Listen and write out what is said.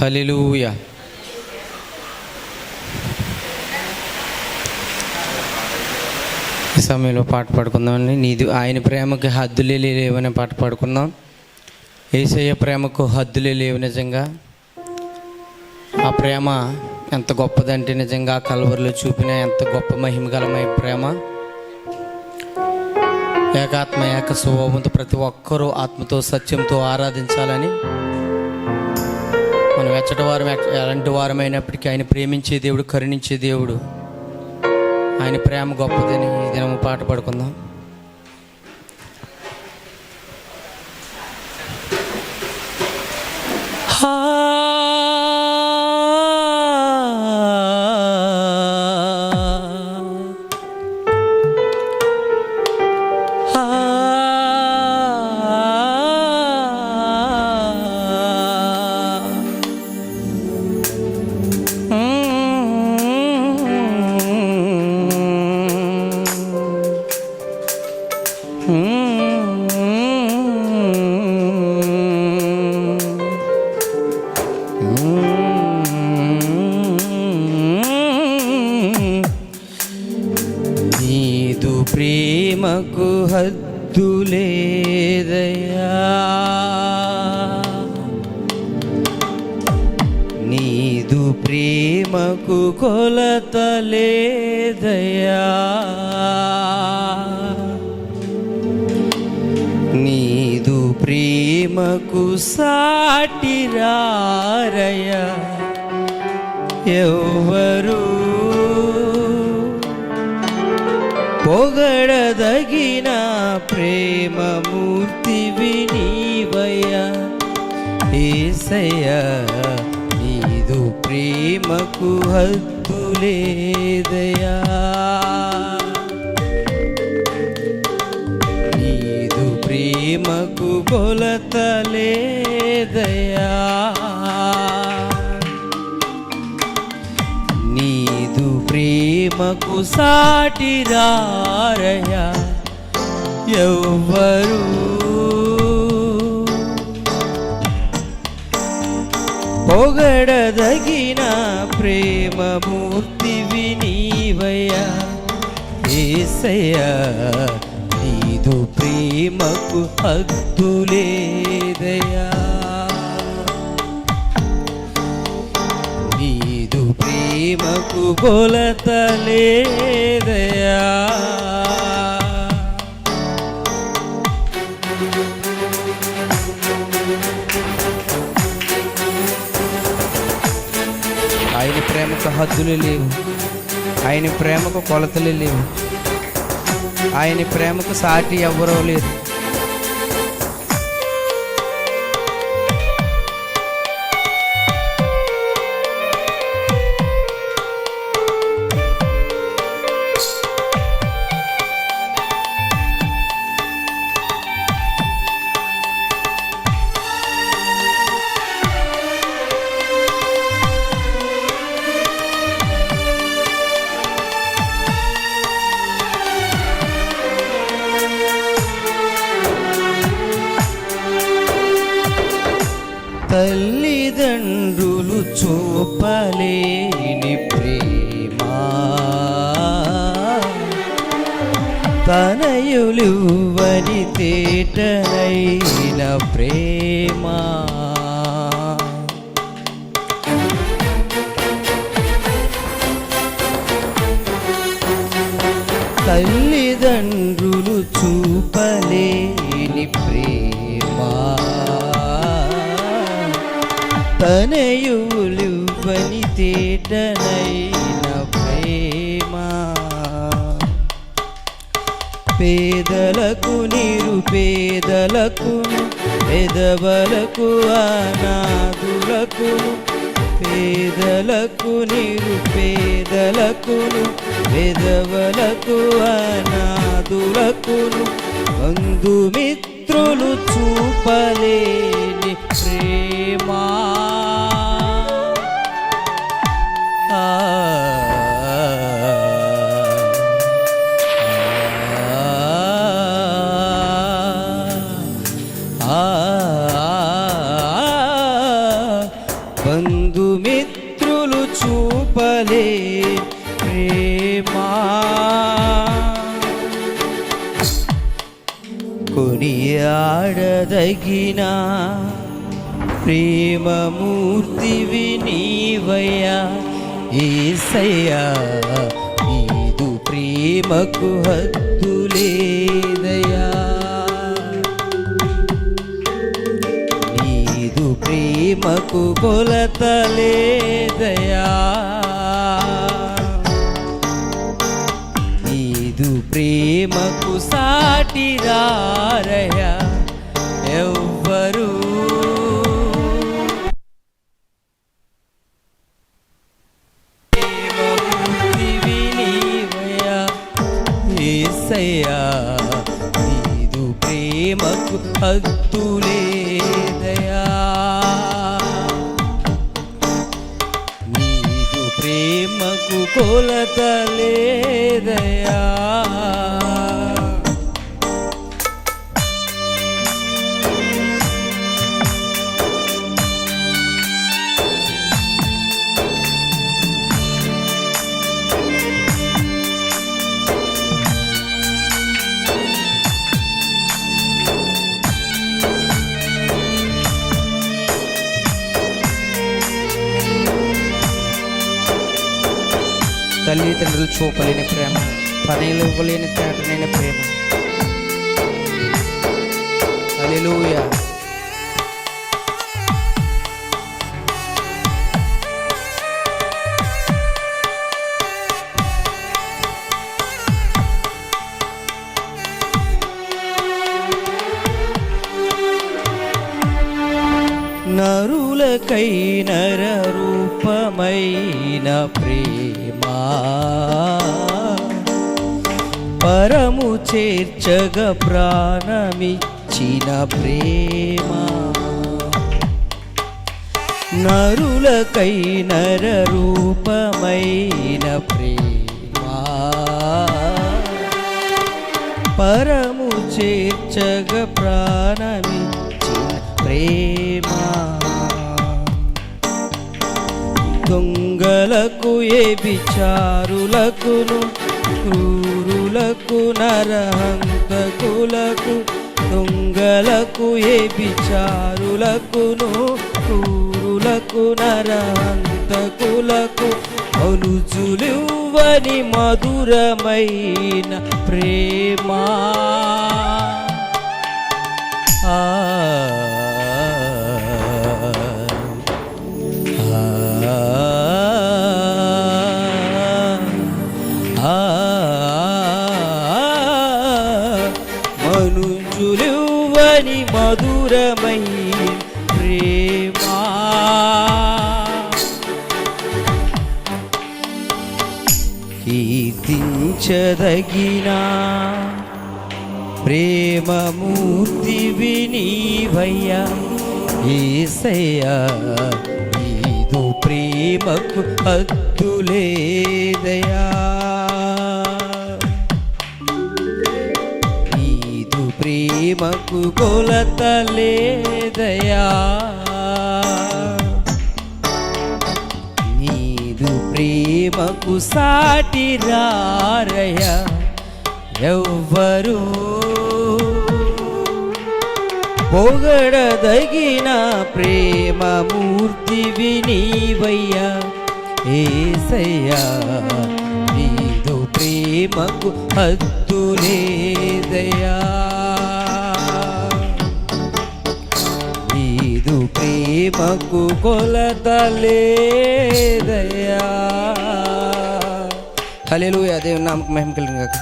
Hallelujah ఈ సమయంలో పాట పాడుకుందామండి. నీది ఆయన ప్రేమకి హద్దులే లేవనే పాట పాడుకుందాం. ఏసయ్య ప్రేమకు హద్దులే లేవు నిజంగా. ఆ ప్రేమ ఎంత గొప్పదంటే నిజంగా ఆ కలవరిలో చూపిన ఎంత గొప్ప మహిమగలమైన ప్రేమ. ఏకాత్మ ఏక స్వభావంతో ప్రతి ఒక్కరూ ఆత్మతో సత్యంతో ఆరాధించాలని మనం ఎచ్చటి వారం ఎట్- ఎలాంటి వారమైనప్పటికీ ఆయన ప్రేమించే దేవుడు కరుణించే దేవుడు. ఆయన ప్రేమ గొప్పదని ఈ దినం పాట పాడుకుందాం. Ah హద్దు లేదయా నీదు ప్రేమకు కొలత లేదయా నీదు ప్రేమకు సాటి రారయ్యా. ఎవ్వరు పొగడ ప్రేమమూర్తి నీవయ్యా ఏసయ్యా నీదు ప్రేమకు హద్దులేదయా నీదు ప్రేమకు కొలతలేదయా నీదు ప్రేమకు సాటిరారయా ఎవ్వరు. పొగడదగిన ప్రేమమూర్తి వినీవయ్యా. ఏసయ్యా నీదు ప్రేమకు హద్దులేదయా నీదు ప్రేమకు కొలతలేదయా ప్రేమకు హద్దులు లేవు. ఆయన ప్రేమకు కొలతలు లేవు. ఆయన ప్రేమకు సాటి ఎవ్వరూ లేరు. తనయులువని తేటనైన ప్రేమ. తల్లిదండ్రులు చూపలేని ప్రేమ. తనయులు వని తేటనైన పేదలకు నిరుపేదలకు పెదవలకు అనాథులకు పేదలకు నిరుపేదలకును పెదవలకు అనాథులకును బంధుమిత్రులు చూపలేని మిత్రులు చూపలే ప్రేమా. కొనియాడదగిన ప్రేమమూర్తి వినీవయ్యా ఏసయ్యా నీదు ప్రేమకు హద్దులే. ప్రేమకు కొలత లేదయా నీదు ప్రేమకు సాటిదారయా ఎవ్వరు. నీదు ప్రేమకు హద్దులే. కొలత లేదయా తల్లిదండ్రులు చూపలేని ప్రేమ పనులు ఇవ్వలేని తేటనైన ప్రేమ. అలెలుయా నరులకై నర రూపమైన ప్రేమ. పరము చేర్చగ ప్రాణమిచ్చిన ప్రేమ. నరులకై నర రూపమైన ప్రేమ. పరము చేర్చగ ప్రాణమిచ్చిన ప్రేమ. దొంగలకు ఏ విచారులకును క్రూరులకు నరహంతకులకు దొంగలకు ఏ విచారులకును క్రూరులకు నరహంతకులకు అనుజులువని మధురమైన ప్రేమా. ఆ మధురమై ప్రేమా. కీర్తించదగిన ప్రేమమూర్తివి నీవయ్యా ఏసయ్యా నీదు ప్రేమకు అద్దులే నీకు కొలత లేదయా? నీదు ప్రేమకు సాటి రారయ? ఎవ్వరు పొగడదగిన ప్రేమమూర్తివి వినీవయ్యా ఏసయ్యా నీదు ప్రేమకు హద్దు ప్రేమకు కొలత లేదయా హల్లెలూయా దేవుని నామకు మహిమ కలిగిన గాక.